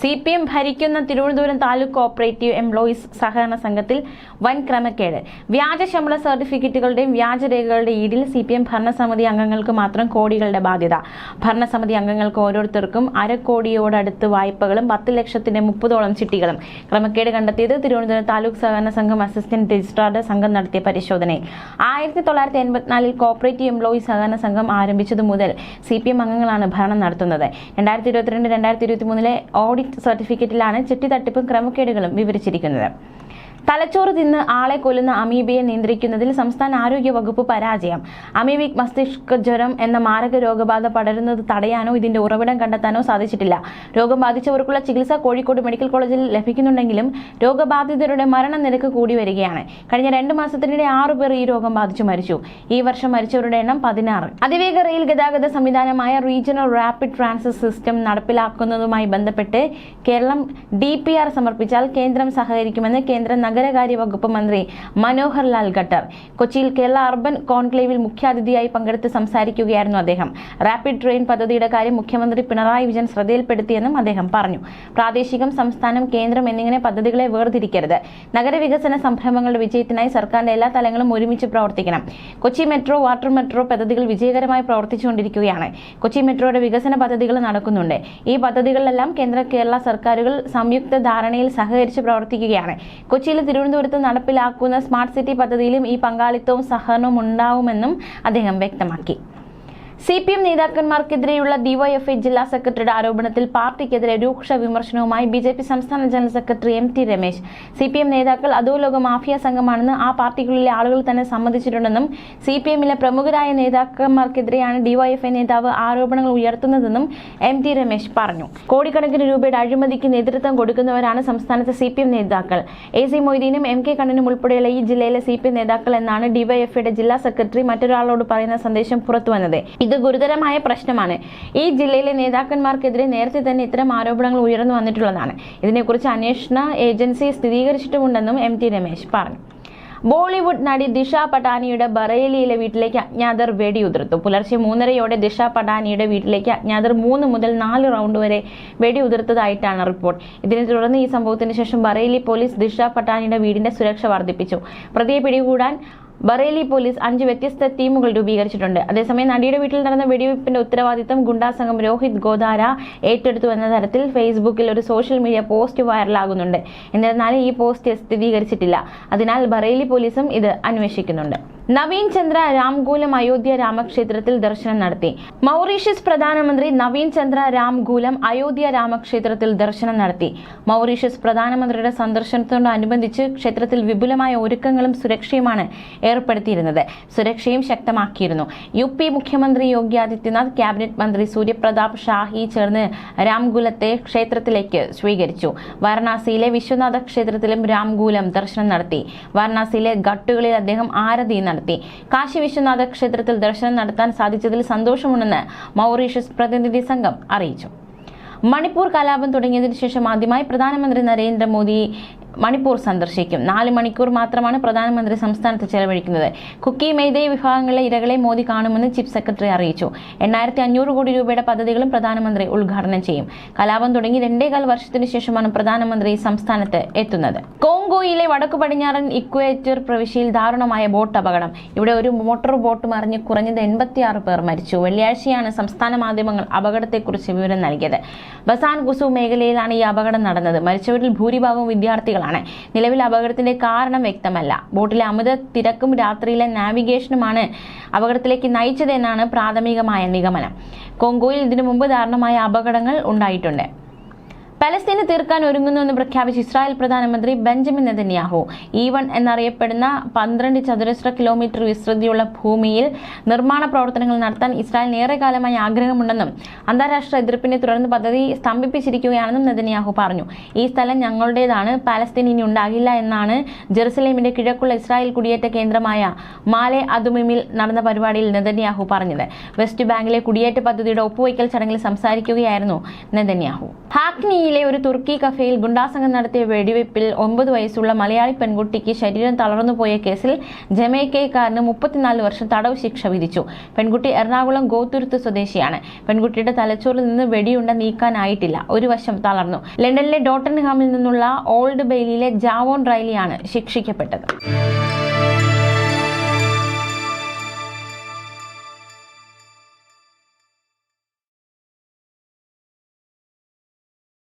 C P M ഭരിക്കുന്ന Thiruvananthapuram taluk cooperative employees സഹകരണ സംഘത്തിൽ വൻ ക്രമക്കേട്. വ്യാജ ശമ്പള സർട്ടിഫിക്കറ്റുകളുടെയും വ്യാജരേഖകളുടെ ഈടിൽ സി പി എം ഭരണസമിതി അംഗങ്ങൾക്ക് മാത്രം കോടികളുടെ ബാധ്യത. ഭരണസമിതി അംഗങ്ങൾക്ക് ഓരോരുത്തർക്കും അരക്കോടിയോടടുത്ത് വായ്പകളും പത്ത് ലക്ഷത്തിന്റെ മുപ്പതോളം ചിട്ടികളും. ക്രമക്കേട് കണ്ടെത്തിയത് തിരുവനന്തപുരം താലൂക്ക് സഹകരണ സംഘം അസിസ്റ്റന്റ് രജിസ്ട്രാറുടെ സംഘം നടത്തിയ പരിശോധനയിൽ. ആയിരത്തി തൊള്ളായിരത്തി എൺപത്തിനാലിൽ കോപ്പറേറ്റീവ് എംപ്ലോയീസ് സഹകരണ സംഘം ആരംഭിച്ചതു മുതൽ സി പി എം അംഗങ്ങളാണ് ഭരണം നടത്തുന്നത്. രണ്ടായിരത്തി ഇരുപത്തിരണ്ട് രണ്ടായിരത്തി ഇരുപത്തി മൂന്നിലെ ഓഡിറ്റ് സർട്ടിഫിക്കറ്റിലാണ് ചിട്ടി തട്ടിപ്പും ക്രമക്കേടുകളും വിവരിച്ചിരിക്കുന്നത്. തലച്ചോറ് തിന്ന് ആളെ കൊല്ലുന്ന അമീബയെ നിയന്ത്രിക്കുന്നതിൽ സംസ്ഥാന ആരോഗ്യ വകുപ്പ് പരാജയം. അമീബിക് മസ്തിഷ്ക ജ്വരം എന്ന മാരക രോഗബാധ പടരുന്നത് തടയാനോ ഇതിന്റെ ഉറവിടം കണ്ടെത്താനോ സാധിച്ചിട്ടില്ല. രോഗം ബാധിച്ചവർക്കുള്ള ചികിത്സ കോഴിക്കോട് മെഡിക്കൽ കോളേജിൽ ലഭിക്കുന്നുണ്ടെങ്കിലും രോഗബാധിതരുടെ മരണനിരക്ക് കൂടി വരികയാണ്. കഴിഞ്ഞ രണ്ട് മാസത്തിനിടെ ആറു പേർ ഈ രോഗം ബാധിച്ചു മരിച്ചു. ഈ വർഷം മരിച്ചവരുടെ എണ്ണം പതിനാറ്. അതിവേഗ റെയിൽ ഗതാഗത സംവിധാനമായ റീജിയണൽ റാപ്പിഡ് ട്രാൻസിറ്റ് സിസ്റ്റം നടപ്പിലാക്കുന്നതുമായി ബന്ധപ്പെട്ട് കേരളം ഡി സമർപ്പിച്ചാൽ കേന്ദ്രം സഹകരിക്കുമെന്ന് കേന്ദ്ര നഗരകാര്യ വകുപ്പ് മന്ത്രി മനോഹർ ലാൽ ഖട്ടർ. കൊച്ചിയിൽ കേരള അർബൻ കോൺക്ലേവിൽ മുഖ്യാതിഥിയായി പങ്കെടുത്ത് സംസാരിക്കുകയായിരുന്നു അദ്ദേഹം. റാപ്പിഡ് ട്രെയിൻ പദ്ധതിയുടെ കാര്യം മുഖ്യമന്ത്രി പിണറായി വിജയൻ ശ്രദ്ധയിൽപ്പെടുത്തിയെന്നും അദ്ദേഹം പറഞ്ഞു. പ്രാദേശികം സംസ്ഥാനം കേന്ദ്രം എന്നിങ്ങനെ പദ്ധതികളെ വേർതിരിക്കരുത്. നഗരവികസന സംരംഭങ്ങളുടെ വിജയത്തിനായി സർക്കാരിന്റെ എല്ലാ തലങ്ങളും ഒരുമിച്ച് പ്രവർത്തിക്കണം. കൊച്ചി മെട്രോ വാട്ടർ മെട്രോ പദ്ധതികൾ വിജയകരമായി പ്രവർത്തിച്ചുകൊണ്ടിരിക്കുകയാണ്. കൊച്ചി മെട്രോയുടെ വികസന പദ്ധതികൾ നടക്കുന്നുണ്ട്. ഈ പദ്ധതികളിലെല്ലാം കേന്ദ്ര കേരള സർക്കാരുകൾ സംയുക്ത ധാരണയിൽ സഹകരിച്ച് പ്രവർത്തിക്കുകയാണ്. കൊച്ചിയിലും തിരുവനന്തപുരത്ത് നടപ്പിലാക്കുന്ന സ്മാർട്ട് സിറ്റി പദ്ധതിയിലും ഈ പങ്കാളിത്തവും സഹകരണവും ഉണ്ടാവുമെന്നും അദ്ദേഹം വ്യക്തമാക്കി. സി പി എം നേതാക്കന്മാർക്കെതിരെയുള്ള ഡിവൈഎഫ്ഐ ജില്ലാ സെക്രട്ടറിയുടെ ആരോപണത്തിൽ പാർട്ടിക്കെതിരെ രൂക്ഷ വിമർശനവുമായി ബി ജെ പി സംസ്ഥാന general secretary M T Ramesh. C P M നേതാക്കൾ അധോലോക മാഫിയ സംഘമാണെന്ന് ആ പാർട്ടികളിലെ ആളുകൾ തന്നെ സമ്മതിച്ചിട്ടുണ്ടെന്നും സി പി എമ്മിലെ പ്രമുഖരായ നേതാക്കന്മാർക്കെതിരെയാണ് ഡിവൈഎഫ്ഐ നേതാവ് ആരോപണങ്ങൾ ഉയർത്തുന്നതെന്നും എം ടി രമേശ് പറഞ്ഞു. കോടിക്കണക്കിന് രൂപയുടെ അഴിമതിക്ക് നേതൃത്വം കൊടുക്കുന്നവരാണ് സംസ്ഥാനത്തെ സി പി എം നേതാക്കൾ. എ സി മൊയ്തീനും എം കെ കണ്ണനും ഉൾപ്പെടെയുള്ള ഈ ജില്ലയിലെ സി പി എം നേതാക്കൾ എന്നാണ് ഡിവൈഎഫ്ഐയുടെ ജില്ലാ സെക്രട്ടറി മറ്റൊരാളോട് പറയുന്ന സന്ദേശം പുറത്തുവന്നത്. ഇത് ഗുരുതരമായ പ്രശ്നമാണ്. ഈ ജില്ലയിലെ നേതാക്കന്മാർക്കെതിരെ നേരത്തെ തന്നെ ഇത്തരം ആരോപണങ്ങൾ ഉയർന്നു വന്നിട്ടുള്ളതാണ്. ഇതിനെക്കുറിച്ച് അന്വേഷണ ഏജൻസി സ്ഥിരീകരിച്ചിട്ടുമുണ്ടെന്നും എം ടി രമേശ് പറഞ്ഞു. ബോളിവുഡ് നടി ദിഷ പട്ടാനിയുടെ ബറേലിയിലെ വീട്ടിലേക്ക് അജ്ഞാതർ വെടിയുതിർത്തു. പുലർച്ചെ മൂന്നരയോടെ ദിഷ പട്ടാനിയുടെ വീട്ടിലേക്ക് അജ്ഞാതർ മൂന്ന് മുതൽ നാല് റൗണ്ട് വരെ വെടിയുതിർത്തതായിട്ടാണ് റിപ്പോർട്ട്. ഇതിനെ തുടർന്ന് ഈ സംഭവത്തിന് ശേഷം ബറേലി പോലീസ് ദിഷ പട്ടാനിയുടെ വീടിന്റെ സുരക്ഷ വർദ്ധിപ്പിച്ചു. പ്രതിയെ പിടികൂടാൻ ബറേലി പോലീസ് അഞ്ച് വ്യത്യസ്ത ടീമുകൾ രൂപീകരിച്ചിട്ടുണ്ട്. അതേസമയം നടിയുടെ വീട്ടിൽ നടന്ന വെടിവയ്പ്പിന്റെ ഉത്തരവാദിത്തം ഗുണ്ടാ സംഘം രോഹിത് ഗോദാര ഏറ്റെടുത്തു എന്ന തരത്തിൽ ഫേസ്ബുക്കിൽ ഒരു സോഷ്യൽ മീഡിയ പോസ്റ്റ് വൈറലാകുന്നുണ്ട്. എന്നിരുന്നാലും ഈ പോസ്റ്റ് സ്ഥിരീകരിച്ചിട്ടില്ല. അതിനാൽ ബറേലി പോലീസും ഇത് അന്വേഷിക്കുന്നുണ്ട്. നവീൻ ചന്ദ്ര രാംഗൂലം അയോധ്യ രാമക്ഷേത്രത്തിൽ ദർശനം നടത്തി. മൗറീഷ്യസ് പ്രധാനമന്ത്രി നവീൻ ചന്ദ്ര രാംഗൂലം അയോധ്യ രാമക്ഷേത്രത്തിൽ ദർശനം നടത്തി. മൗറീഷ്യസ് പ്രധാനമന്ത്രിയുടെ സന്ദർശനത്തോടനുബന്ധിച്ച് ക്ഷേത്രത്തിൽ വിപുലമായ ഒരുക്കങ്ങളും സുരക്ഷയുമാണ് ഏർപ്പെടുത്തിയിരുന്നത്. സുരക്ഷയും ശക്തമാക്കിയിരുന്നു. യു പി മുഖ്യമന്ത്രി യോഗി ആദിത്യനാഥ് ക്യാബിനറ്റ് മന്ത്രി സൂര്യപ്രതാപ് ഷാഹി ചേർന്ന് രാംഗുലത്തെ ക്ഷേത്രത്തിലേക്ക് സ്വീകരിച്ചു. വാരണാസിയിലെ വിശ്വനാഥ ക്ഷേത്രത്തിലും രാംഗൂലം ദർശനം നടത്തി. വാരണാസിയിലെ ഘട്ടുകളിൽ അദ്ദേഹം ആരതി നടത്തി. കാശി വിശ്വനാഥ ക്ഷേത്രത്തിൽ ദർശനം നടത്താൻ സാധിച്ചതിൽ സന്തോഷമുണ്ടെന്ന് മൗറീഷ്യസ് പ്രതിനിധി സംഘം അറിയിച്ചു. മണിപ്പൂർ കലാപം തുടങ്ങിയതിനു ശേഷം ആദ്യമായി പ്രധാനമന്ത്രി നരേന്ദ്രമോദി മണിപ്പൂർ സന്ദർശിക്കും. നാല് മണിക്കൂർ മാത്രമാണ് പ്രധാനമന്ത്രി സംസ്ഥാനത്ത് ചെലവഴിക്കുന്നത്. കുക്കി മെയ്തേ വിഭാഗങ്ങളിലെ ഇരകളെ മോദി കാണുമെന്ന് ചീഫ് സെക്രട്ടറി അറിയിച്ചു. എണ്ണായിരത്തി അഞ്ഞൂറ് കോടി രൂപയുടെ പദ്ധതികളും പ്രധാനമന്ത്രി ഉദ്ഘാടനം ചെയ്യും. കലാപം തുടങ്ങി രണ്ടേകാൽ വർഷത്തിനു ശേഷമാണ് പ്രധാനമന്ത്രി സംസ്ഥാനത്ത് എത്തുന്നത്. കോങ്കോയിലെ വടക്കു പടിഞ്ഞാറൻ ഇക്വേറ്റർ പ്രവിശ്യയിൽ ദാരുണമായ ബോട്ട് അപകടം. ഇവിടെ ഒരു മോട്ടോർ ബോട്ട് മറിഞ്ഞ് കുറഞ്ഞത് എൺപത്തിയാറ് പേർ മരിച്ചു. വെള്ളിയാഴ്ചയാണ് സംസ്ഥാന മാധ്യമങ്ങൾ അപകടത്തെക്കുറിച്ച് വിവരം നൽകിയത്. ബസാൻ കുസു മേഖലയിലാണ് ഈ അപകടം നടന്നത്. മരിച്ചവരിൽ ഭൂരിഭാഗവും വിദ്യാർത്ഥികളാണ് നിലവിൽ അപകടത്തിന്റെ കാരണം വ്യക്തമല്ല. ബോട്ടിലെ അമിത തിരക്കും രാത്രിയിലെ നാവിഗേഷനുമാണ് അപകടത്തിലേക്ക് നയിച്ചതെന്നാണ് പ്രാഥമികമായ നിഗമനം. കോങ്കോയിൽ ഇതിനു മുമ്പ് ദാരുണമായ അപകടങ്ങൾ ഉണ്ടായിട്ടുണ്ട്. പലസ്തീനെ തീർക്കാൻ ഒരുങ്ങുന്നുവെന്ന് പ്രഖ്യാപിച്ച ഇസ്രായേൽ പ്രധാനമന്ത്രി ബെഞ്ചമിൻ നെതന്യാഹു. ഈ വൺ എന്നറിയപ്പെടുന്ന പന്ത്രണ്ട് ചതുരശ്ര കിലോമീറ്റർ വിസ്തൃതിയുള്ള ഭൂമിയിൽ നിർമ്മാണ പ്രവർത്തനങ്ങൾ നടത്താൻ ഇസ്രായേലിന് ഏറെക്കാലമായി ആഗ്രഹമുണ്ടെന്നും അന്താരാഷ്ട്ര എതിർപ്പിനെ തുടർന്ന് പദ്ധതി സ്തംഭിപ്പിച്ചിരിക്കുകയാണെന്നും നെതന്യാഹു പറഞ്ഞു. ഈ സ്ഥലം ഞങ്ങളുടേതാണ് പാലസ്തീൻ ഇനി ഉണ്ടാകില്ല എന്നാണ് ജെറുസലേമിന്റെ കിഴക്കുള്ള ഇസ്രായേൽ കുടിയേറ്റ കേന്ദ്രമായ മാലെ അതുമിമിൽ നടന്ന പരിപാടിയിൽ നെതന്യാഹു പറഞ്ഞത്. വെസ്റ്റ് ബാങ്കിലെ കുടിയേറ്റ പദ്ധതിയുടെ ഒപ്പുവയ്ക്കൽ ചടങ്ങിൽ സംസാരിക്കുകയായിരുന്നു നെതന്യാഹു. ഹാക്നിയിൽ ഡൽഹിയിലെ ഒരു തുർക്കി കഫേയിൽ ഗുണ്ടാസംഘം നടത്തിയ വെടിവയ്പിൽ ഒമ്പത് വയസ്സുള്ള മലയാളി പെൺകുട്ടിക്ക് ശരീരം തളർന്നുപോയ കേസിൽ ജമൈക്കക്കാരന് മുപ്പത്തിനാല് വർഷം തടവ് ശിക്ഷ വിധിച്ചു. പെൺകുട്ടി എറണാകുളം ഗോത്തുരുത്ത് സ്വദേശിയാണ്. പെൺകുട്ടിയുടെ തലച്ചോറിൽ നിന്ന് വെടിയുണ്ട നീക്കാനായിട്ടില്ല. ഒരു വശം തളർന്നു. ലണ്ടനിലെ ഡോട്ടൻഹാമിൽ നിന്നുള്ള ഓൾഡ് ബെയിലിലെ ജാവോൺ റൈലിയാണ് ശിക്ഷിക്കപ്പെട്ടത്.